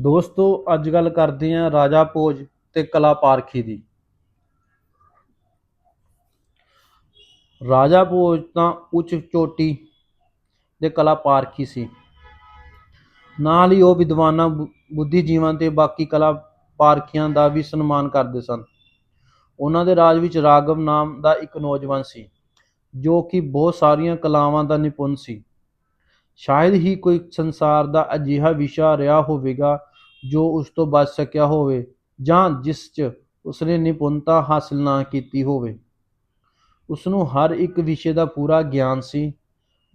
ਦੋਸਤੋ, ਅੱਜ ਗੱਲ ਕਰਦੇ ਹਾਂ ਰਾਜਾ ਭੋਜ ਤੇ ਕਲਾ ਪਾਰਖੀ ਦੀ। ਰਾਜਾ ਭੋਜ ਤਾਂ ਉੱਚ ਚੋਟੀ ਦੇ ਕਲਾ ਪਾਰਖੀ ਸੀ। ਨਾਲ ਹੀ ਉਹ ਵਿਦਵਾਨਾਂ ਬੁ- ਬੁੱਧੀਜੀਵਾਂ ਤੇ ਬਾਕੀ ਕਲਾ ਪਾਰਖੀਆਂ ਦਾ ਵੀ ਸਨਮਾਨ ਕਰਦੇ ਸਨ। ਉਹਨਾਂ ਦੇ ਰਾਜ ਵਿੱਚ ਰਾਘਵ ਨਾਮ ਦਾ ਇੱਕ ਨੌਜਵਾਨ ਸੀ, ਜੋ ਕਿ ਬਹੁਤ ਸਾਰੀਆਂ ਕਲਾਵਾਂ ਦਾ ਨਿਪੁੰਨ ਸੀ। ਸ਼ਾਇਦ ਹੀ ਕੋਈ ਸੰਸਾਰ ਦਾ ਅਜਿਹਾ ਵਿਸ਼ਾ ਰਿਹਾ ਹੋਵੇਗਾ ਜੋ ਉਸ ਤੋਂ ਬਚ ਸਕਿਆ ਹੋਵੇ ਜਾਂ ਜਿਸ 'ਚ ਉਸਨੇ ਨਿਪੁੰਨਤਾ ਹਾਸਲ ਨਾ ਕੀਤੀ ਹੋਵੇ। ਉਸ ਨੂੰ ਹਰ ਇੱਕ ਵਿਸ਼ੇ ਦਾ ਪੂਰਾ ਗਿਆਨ ਸੀ।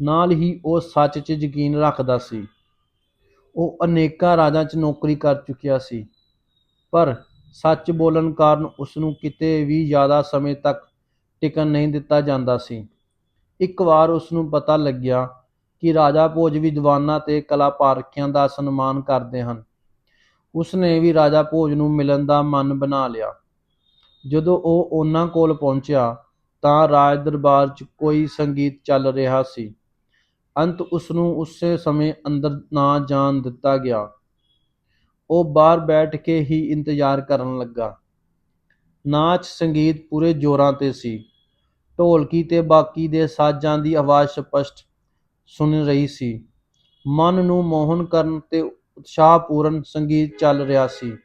ਨਾਲ ਹੀ ਉਹ ਸੱਚ 'ਚ ਯਕੀਨ ਰੱਖਦਾ ਸੀ। ਉਹ ਅਨੇਕਾਂ ਰਾਜਾਂ 'ਚ ਨੌਕਰੀ ਕਰ ਚੁੱਕਿਆ ਸੀ। ਪਰ ਸੱਚ ਬੋਲਣ ਕਾਰਨ ਉਸ ਨੂੰ ਕਿਤੇ ਵੀ ਜ਼ਿਆਦਾ ਸਮੇਂ ਤੱਕ ਟਿਕਣ ਨਹੀਂ ਦਿੱਤਾ ਜਾਂਦਾ ਸੀ। ਇੱਕ ਵਾਰ ਉਸ ਨੂੰ ਪਤਾ ਲੱਗਿਆ ਕਿ ਰਾਜਾ ਭੋਜ ਵਿਦਵਾਨਾਂ ਤੇ ਕਲਾ ਪਾਰਖੀਆਂ ਦਾ ਸਨਮਾਨ ਕਰਦੇ ਹਨ। ਉਸਨੇ ਵੀ ਰਾਜਾ ਭੋਜ ਨੂੰ ਮਿਲਣ ਦਾ ਮਨ ਬਣਾ ਲਿਆ। ਜਦੋਂ ਉਹ ਉਹਨਾਂ ਕੋਲ ਪਹੁੰਚਿਆ, ਤਾਂ ਰਾਜ ਦਰਬਾਰ 'ਚ ਕੋਈ ਸੰਗੀਤ ਚੱਲ ਰਿਹਾ ਸੀ। ਅੰਤ ਉਸ ਨੂੰ ਉਸੇ ਸਮੇਂ ਅੰਦਰ ਨਾ ਜਾਣ ਦਿੱਤਾ ਗਿਆ। ਉਹ ਬਾਹਰ ਬੈਠ ਕੇ ਹੀ ਇੰਤਜ਼ਾਰ ਕਰਨ ਲੱਗਾ। ਨਾਚ ਸੰਗੀਤ ਪੂਰੇ ਜ਼ੋਰਾਂ ਤੇ ਸੀ। ਢੋਲਕੀ ਤੇ ਬਾਕੀ ਦੇ ਸਾਜ਼ਾਂ ਦੀ ਆਵਾਜ਼ ਸਪਸ਼ਟ ਸੁਣ ਰਹੀ ਸੀ। ਮਨ ਨੂੰ ਮੋਹਨ ਕਰਨ ਤੇ ਉਤਸ਼ਾਹਪੂਰਨ ਸੰਗੀਤ ਚੱਲ ਰਿਹਾ ਸੀ।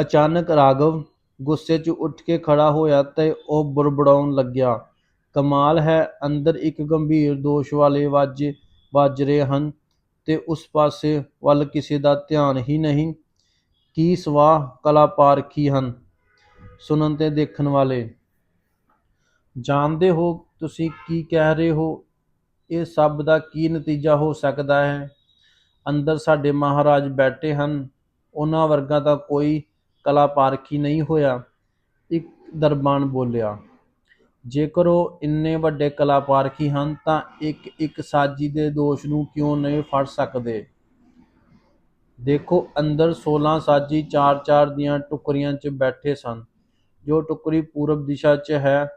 ਅਚਾਨਕ ਰਾਘਵ ਗੁੱਸੇ 'ਚ ਉੱਠ ਕੇ ਖੜਾ ਹੋਇਆ ਤੇ ਉਹ ਬੁੜਬੁੜਾਉਣ ਲੱਗਿਆ। ਕਮਾਲ ਹੈ, ਅੰਦਰ ਇੱਕ ਗੰਭੀਰ ਦੋਸ਼ ਵਾਲੇ ਵਾਜੇ, ਵੱਜ ਰਹੇ ਹਨ ਤੇ ਉਸ ਪਾਸੇ ਵੱਲ ਕਿਸੇ ਦਾ ਧਿਆਨ ਹੀ ਨਹੀਂ। ਕੀ ਸਵਾਹ ਕਲਾ ਪਾਰਖੀ ਹਨ, ਸੁਣਨ ਤੇ ਦੇਖਣ ਵਾਲੇ। ਜਾਣਦੇ ਹੋ ਤੁਸੀਂ ਕੀ ਕਹਿ ਰਹੇ ਹੋ? ਇਹ ਸਭ ਦਾ ਕੀ ਨਤੀਜਾ ਹੋ ਸਕਦਾ ਹੈ? ਅੰਦਰ ਸਾਡੇ ਮਹਾਰਾਜ ਬੈਠੇ ਹਨ, ਉਹਨਾਂ ਵਰਗਾ ਤਾਂ ਕੋਈ ਕਲਾ ਪਾਰਖੀ ਨਹੀਂ ਹੋਇਆ। ਇੱਕ ਦਰਬਾਨ ਬੋਲਿਆ, ਜੇਕਰ ਉਹ ਇੰਨੇ ਵੱਡੇ ਕਲਾ ਪਾਰਖੀ ਹਨ ਤਾਂ ਇੱਕ ਇੱਕ ਸਾਜੀ ਦੇ ਦੋਸ਼ ਨੂੰ ਕਿਉਂ ਨਹੀਂ ਫੜ ਸਕਦੇ? ਦੇਖੋ, ਅੰਦਰ 16 ਸਾਜੀ ਚਾਰ ਚਾਰ ਦੀਆਂ ਟੁਕੜੀਆਂ 'ਚ ਬੈਠੇ ਸਨ। ਜੋ ਟੁਕੜੀ ਪੂਰਬ ਦਿਸ਼ਾ 'ਚ ਹੈ,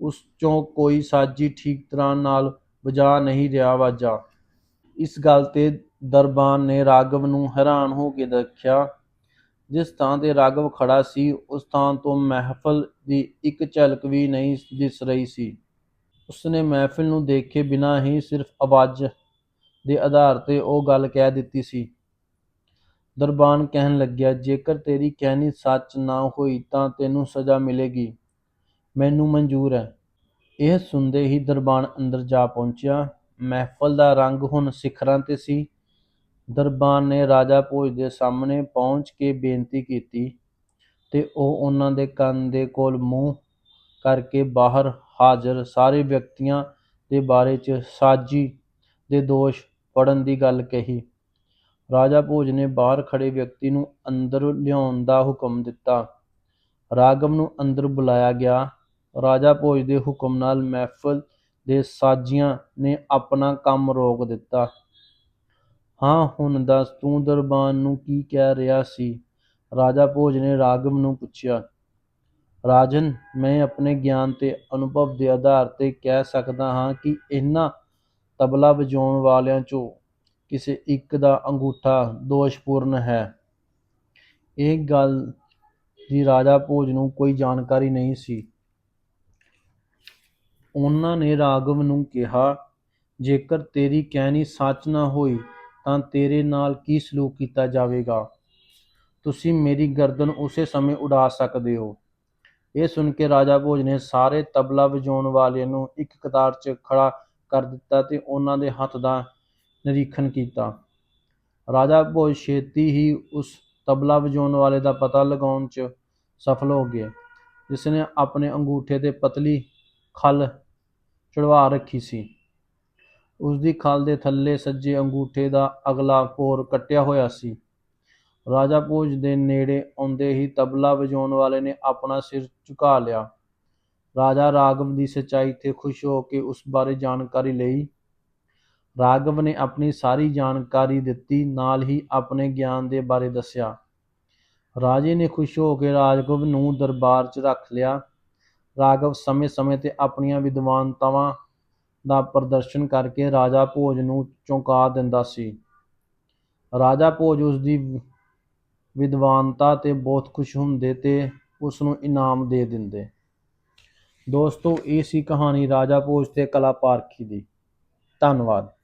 ਉਸ ਚੋਂ ਕੋਈ ਸਾਜੀ ਠੀਕ ਤਰ੍ਹਾਂ ਨਾਲ ਵਜਾ ਨਹੀਂ ਰਿਹਾ ਵਾਜਾ। ਇਸ ਗੱਲ ਤੇ ਦਰਬਾਨ ਨੇ ਰਾਘਵ ਨੂੰ ਹੈਰਾਨ ਹੋ ਕੇ ਦੇਖਿਆ। ਜਿਸ ਥਾਂ ਤੇ ਰਾਘਵ ਖੜਾ ਸੀ, ਉਸ ਥਾਂ ਤੋਂ ਮਹਿਫਲ ਦੀ ਇੱਕ ਝਲਕ ਵੀ ਨਹੀਂ ਦਿਸ ਰਹੀ ਸੀ। ਉਸਨੇ ਮਹਿਫਲ ਨੂੰ ਦੇਖੇ ਬਿਨਾਂ ਹੀ ਸਿਰਫ ਆਵਾਜ਼ ਦੇ ਆਧਾਰ ਤੇ ਉਹ ਗੱਲ ਕਹਿ ਦਿੱਤੀ ਸੀ। ਦਰਬਾਨ ਕਹਿਣ ਲੱਗਿਆ, ਜੇਕਰ ਤੇਰੀ ਕਹਿਣੀ ਸੱਚ ਨਾ ਹੋਈ ਤਾਂ ਤੈਨੂੰ ਸਜ਼ਾ ਮਿਲੇਗੀ। ਮੈਨੂੰ ਮਨਜ਼ੂਰ ਹੈ। ਇਹ ਸੁਣਦੇ ਹੀ ਦਰਬਾਨ ਅੰਦਰ ਜਾ ਪਹੁੰਚਿਆ। ਮਹਿਫਲ ਦਾ ਰੰਗ ਹੁਣ ਸਿਖਰਾਂ ਤੇ ਸੀ। ਦਰਬਾਨ ਨੇ ਰਾਜਾ ਭੋਜ ਦੇ ਸਾਹਮਣੇ ਪਹੁੰਚ ਕੇ ਬੇਨਤੀ ਕੀਤੀ ਤੇ ਉਹ ਉਹਨਾਂ ਦੇ ਕੰਨ ਦੇ ਕੋਲ ਮੂੰਹ ਕਰਕੇ ਬਾਹਰ ਹਾਜ਼ਰ ਸਾਰੇ ਵਿਅਕਤੀਆਂ ਦੇ ਬਾਰੇ ਚ ਸਾਜੀ ਦੇ ਦੋਸ਼ ਪੜਨ ਦੀ ਗੱਲ ਕਹੀ। ਰਾਜਾ ਭੋਜ ਨੇ ਬਾਹਰ ਖੜੇ ਵਿਅਕਤੀ ਨੂੰ ਅੰਦਰ ਲਿਆਉਣ ਦਾ ਹੁਕਮ ਦਿੱਤਾ। ਰਾਗਮ ਨੂੰ ਅੰਦਰ ਬੁਲਾਇਆ ਗਿਆ। ਰਾਜਾ ਭੋਜ ਦੇ ਹੁਕਮ ਨਾਲ ਮਹਿਫਲ ਦੇ ਸਾਜੀਆਂ ਨੇ ਆਪਣਾ ਕੰਮ ਰੋਕ ਦਿੱਤਾ। ਹਾਂ, ਹੁਣ ਦੱਸ ਤੂੰ ਦਰਬਾਨ ਨੂੰ ਕੀ ਕਹਿ ਰਿਹਾ ਸੀ? ਰਾਜਾ ਭੋਜ ਨੇ ਰਾਘਵ ਨੂੰ ਪੁੱਛਿਆ, ਰਾਜਨ, ਮੈਂ ਆਪਣੇ ਗਿਆਨ ਤੇ ਅਨੁਭਵ ਦੇ ਆਧਾਰ ਤੇ ਕਹਿ ਸਕਦਾ ਹਾਂ ਕਿ ਇਹਨਾਂ ਤਬਲਾ ਵਜਾਉਣ ਵਾਲਿਆਂ ਚੋਂ ਕਿਸੇ ਇੱਕ ਦਾ ਅੰਗੂਠਾ ਦੋਸ਼ਪੂਰਨ ਹੈ। ਇਹ ਗੱਲ ਦੀ ਰਾਜਾ ਭੋਜ ਨੂੰ ਕੋਈ ਜਾਣਕਾਰੀ ਨਹੀਂ ਸੀ। ਉਹਨਾਂ ਨੇ ਰਾਘਵ ਨੂੰ ਕਿਹਾ, ਜੇਕਰ ਤੇਰੀ ਕਹਿਣੀ ਸੱਚ ਨਾ ਹੋਈ, ਤਾਂ ਤੇਰੇ ਨਾਲ ਕੀ ਸਲੂਕ ਕੀਤਾ ਜਾਵੇਗਾ? ਤੁਸੀਂ ਮੇਰੀ ਗਰਦਨ ਉਸੇ ਸਮੇਂ ਉਡਾ ਸਕਦੇ ਹੋ। ਇਹ ਸੁਣ ਕੇ ਰਾਜਾ ਭੋਜ ਨੇ ਸਾਰੇ ਤਬਲਾ ਵਜਾਉਣ ਵਾਲਿਆਂ ਨੂੰ ਇੱਕ ਕਤਾਰ 'ਚ ਖੜਾ ਕਰ ਦਿੱਤਾ ਤੇ ਉਹਨਾਂ ਦੇ ਹੱਥ ਦਾ ਨਿਰੀਖਣ ਕੀਤਾ। ਰਾਜਾ ਭੋਜ ਛੇਤੀ ਹੀ ਉਸ ਤਬਲਾ ਵਜਾਉਣ ਵਾਲੇ ਦਾ ਪਤਾ ਲਗਾਉਣ 'ਚ ਸਫਲ ਹੋ ਗਏ ਜਿਸਨੇ ਆਪਣੇ ਅੰਗੂਠੇ ਤੇ ਪਤਲੀ ਖਲ ਚੜਵਾ ਰੱਖੀ ਸੀ। ਉਸ ਦੀ ਖੱਲ ਦੇ ਥੱਲੇ ਸੱਜੇ ਅੰਗੂਠੇ ਦਾ ਅਗਲਾ ਪੋਰ ਕੱਟਿਆ ਹੋਇਆ ਸੀ। ਰਾਜਾ ਭੋਜ ਦੇ ਨੇੜੇ ਆਉਂਦੇ ਹੀ ਤਬਲਾ ਵਜਾਉਣ ਵਾਲੇ ਨੇ ਆਪਣਾ ਸਿਰ ਝੁਕਾ ਲਿਆ। ਰਾਜਾ ਰਾਘਵ ਦੀ ਸੱਚਾਈ ਤੇ ਖੁਸ਼ ਹੋ ਕੇ ਉਸ ਬਾਰੇ ਜਾਣਕਾਰੀ ਲਈ। ਰਾਘਵ ਨੇ ਆਪਣੀ ਸਾਰੀ ਜਾਣਕਾਰੀ ਦਿੱਤੀ, ਨਾਲ ਹੀ ਆਪਣੇ ਗਿਆਨ ਦੇ ਬਾਰੇ ਦੱਸਿਆ। ਰਾਜੇ ਨੇ ਖੁਸ਼ ਹੋ ਕੇ ਰਾਘਵ ਨੂੰ ਦਰਬਾਰ 'ਚ ਰੱਖ ਲਿਆ। ਰਾਘਵ ਸਮੇਂ-ਸਮੇਂ ਤੇ ਆਪਣੀਆਂ ਵਿਦਵਾਨਤਾਵਾਂ ਦਾ ਪ੍ਰਦਰਸ਼ਨ ਕਰਕੇ ਰਾਜਾ ਭੋਜ ਨੂੰ ਚੌਂਕਾ ਦਿੰਦਾ ਸੀ। ਰਾਜਾ ਭੋਜ ਉਸ ਦੀ ਵਿਦਵਾਨਤਾ ਤੇ ਬਹੁਤ ਖੁਸ਼ ਹੁੰਦੇ ਤੇ ਉਸ ਨੂੰ ਇਨਾਮ ਦੇ ਦਿੰਦੇ। ਦੋਸਤੋ, ਇਹ ਸੀ ਕਹਾਣੀ ਰਾਜਾ ਭੋਜ ਤੇ ਕਲਾ ਪਾਰਖੀ ਦੀ। ਧੰਨਵਾਦ।